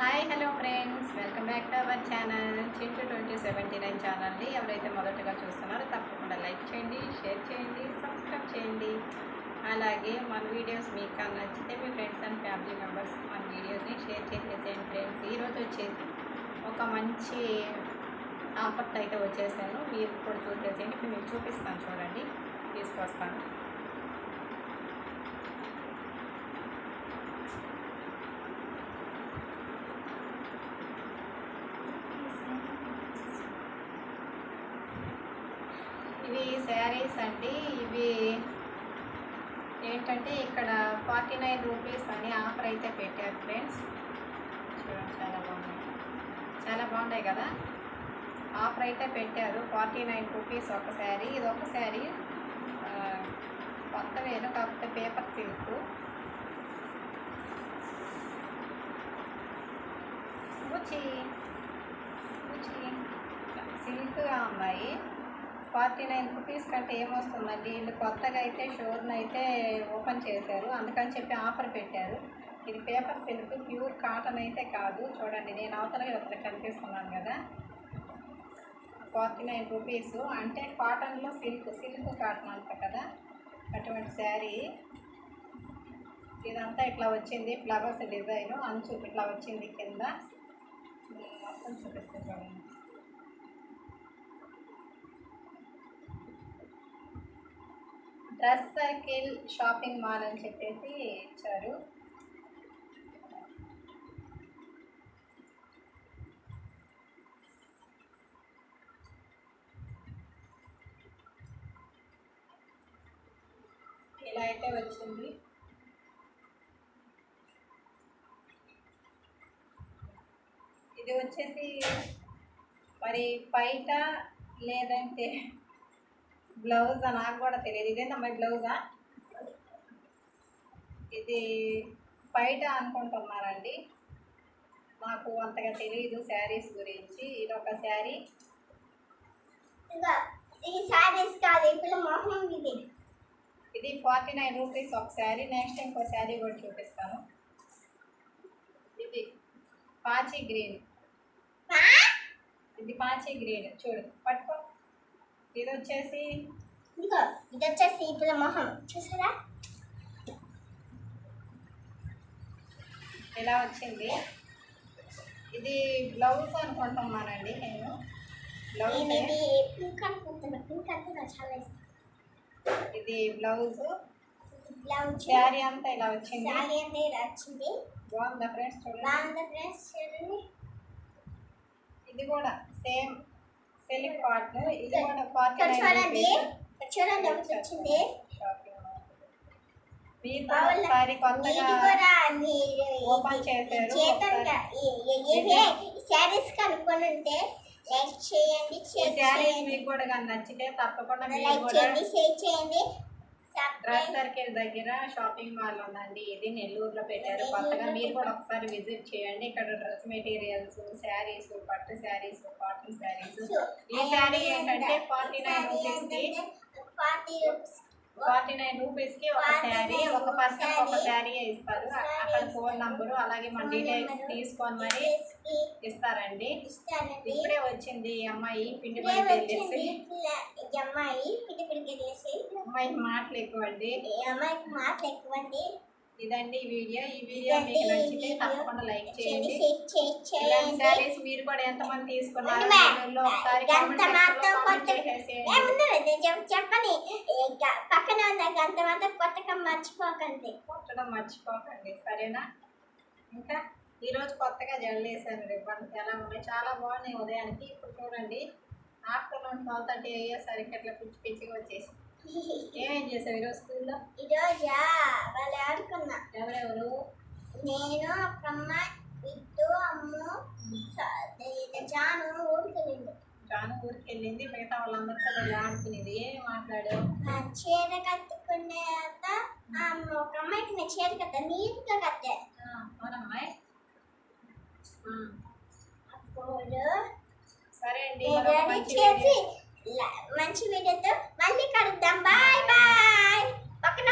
Hi hello friends. Welcome back to our channel. Chintu twenty seventy nine ఛానల్ని ఎవరైతే మొదటగా చూస్తున్నారో తప్పకుండా లైక్ చేయండి షేర్ చేయండి సబ్స్క్రైబ్ చేయండి. అలాగే మన వీడియోస్ మీకు నచ్చితే మీ ఫ్రెండ్స్ అండ్ ఫ్యామిలీ మెంబర్స్ మన వీడియోస్ని షేర్ చేసేసేయండి ఫ్రెండ్స్. ఈరోజు వచ్చేసి ఒక మంచి ఆఫర్ట్ అయితే వచ్చేసాను. మీరు కూడా చూసేసేయండి. ఇప్పుడు మీకు చూపిస్తాను చూడండి. తీసుకొస్తాను. ఇవి శారీస్ అండి. ఇవి ఏంటంటే ఇక్కడ ఫార్టీ నైన్ రూపీస్ అని ఆఫర్ అయితే పెట్టారు ఫ్రెండ్స్. చూడండి చాలా బాగున్నాయి. చాలా బాగున్నాయి కదా? ఆఫర్ అయితే పెట్టారు. ఫార్టీ నైన్ రూపీస్ ఒక శారీ. ఇది ఒక శారీ కొత్త వేలు కాకపోతే పేపర్ సిల్క్. ఊచి ఊచి. సిల్క్గా ఉన్నాయి. ఫార్టీ నైన్ రూపీస్ కంటే ఏమొస్తుందండి? వీళ్ళు కొత్తగా అయితే షోర్ని అయితే ఓపెన్ చేశారు. అందుకని చెప్పి ఆఫర్ పెట్టారు. ఇది పేపర్ సిల్క్ ప్యూర్ కాటన్ అయితే కాదు. చూడండి నేను అవతలగా ఒకటి కనిపిస్తున్నాను కదా. Forty nine rupees. అంటే కాటన్లో సిల్క్ సిల్క్ కాటన్ అంట కదా. అటువంటి శారీ. ఇదంతా ఇట్లా వచ్చింది. Flowers design. అంచు ఇట్లా వచ్చింది కింద. మొత్తం చూపిస్తే డ్రెస్ సర్కిల్ షాపింగ్ మాల్ అని చెప్పేసి ఇచ్చారు. ఇలా అయితే వచ్చింది. ఇది వచ్చేసి మరి బయట లేదంటే బ్లౌజ్? నాకు కూడా తెలియదు. ఇదేంటమ్మా బ్లౌజా? ఇది బయట అనుకుంటున్నారండి. నాకు అంతగా తెలియదు శారీస్ గురించి. ఇది ఒక శారీ. ఈ సారీస్ కాదు ఇప్పుడు మొహం ఇది. ఇది ఫార్టీ నైన్ రూపీస్ ఒక శారీ. నెక్స్ట్ ఇంకో శారీ కూడా చూపిస్తాను. ఇది పాచి గ్రీన్? ఇది పాచి గ్రీన్. చూడు పట్టుకో. ఇది వచ్చేసి ఇదిగో ఇది వచ్చేసి ఇప్పుడు మొహం. చూసారా? ఇలా వచ్చింది. ఇది బ్లౌజ్ అనుకుంటున్నానండి నేను. బ్లౌజ్ పింక్ అనుకుంటున్నా. పింక్ అంటే నాకు చాలా ఇష్టం. ఇది బ్లౌజ్. బ్లౌజ్. శారీ అంతా ఇలా వచ్చింది. శారీ అంటే ఇలా వచ్చింది. బాగుందా ఫ్రెండ్స్ చూడండి. బాగుంది ఫ్రెండ్స్ చూడండి. ఇది కూడా సేమ్. సిల్క్ కాటన్ ఇది ఫార్టీ ఇక్కడ చూడండి. చూడండి ఒకటి వచ్చింది? ఒకసారి కొత్తగా ఓపెన్ చేశారు శారీస్ కనుక్కొని ఉంటే లైక్ చేయండి శారీస్ మీకు కూడా నచ్చితే తప్పకుండా మీరు లైక్ కూడా చేయండి షేర్ చేయండి. డ్రెస్ సర్కిల్ దగ్గర షాపింగ్ మాల్ ఉందండి. ఇది నెల్లూరులో పెట్టారు. కొత్తగా మీరు కూడా ఒకసారి విజిట్ చేయండి. ఇక్కడ డ్రెస్ మెటీరియల్స్ శారీస్ పట్టు శారీస్ కాటన్ శారీస్. ఈ శారీ ఏంటంటే ఫార్టీ నైన్ రూపీస్కి ఫార్టీ రూపీస్ ఫార్టీ నైన్ రూపీస్కి ఒక శారీ ఒక పర్సన్ ఒక శారీ ఇస్తారు. అక్కడ ఫోన్ నంబరు అలాగే మన డీటెయిల్స్ తీసుకొని మరి ఇస్తారండి. ఇప్పుడే వచ్చింది అమ్మాయి పిండి అమ్మాయి పిడి పిడికి వెళ్ళేసి అమ్మాయి మాటలు ఎక్కువ అండి అమ్మాయికి మాటలు ఎక్కువండి? ఇదండి ఈ వీడియో. ఈ వీడియో మీకు నచ్చితే తప్పకుండా లైక్ చేయండి. ఇలాంటి మీరు కూడా ఎంతమంది తీసుకున్నారు ఒకసారి చెప్పని. పక్కన ఉన్న గంట మాత్రం కొత్తగా మర్చిపోకండి. కొట్టడం మర్చిపోకండి. సరేనా? ఇంకా ఈరోజు కొత్తగా జల్లేసాను రిబ్బన్స్ ఎలా ఉన్నాయి? చాలా బాగున్నాయి ఉదయానికి. ఇప్పుడు చూడండి. ఆఫ్టర్నూన్ ట్వెల్వ్ థర్టీ అయ్యేసరికి అట్లా పిచ్చి పిచ్చిగా వచ్చేసి ఏమేం చేసావు ఈరోజు స్కూల్లో? ఈరోజా? వాళ్ళు ఆడుకున్నా. ఎవరెవరు? నేను అక్కమ్మ ఇద్దు అమ్ము జాను ఊరుకెళ్ళిండు జాను ఊరికి వెళ్ళింది మిగతా వాళ్ళందరితో వెళ్ళి ఆడుకునేది. ఏమి మాట్లాడావు? చీర కట్టుకునేంత ఒక అమ్మాయికి నేను చీర కట్టా నీట్గా కట్టా. అవునమ్మాయి అప్పుడు సరే అండి చేసి మంచి వీడియోతో మళ్ళీ కలుద్దాం. Bye bye. పక్కన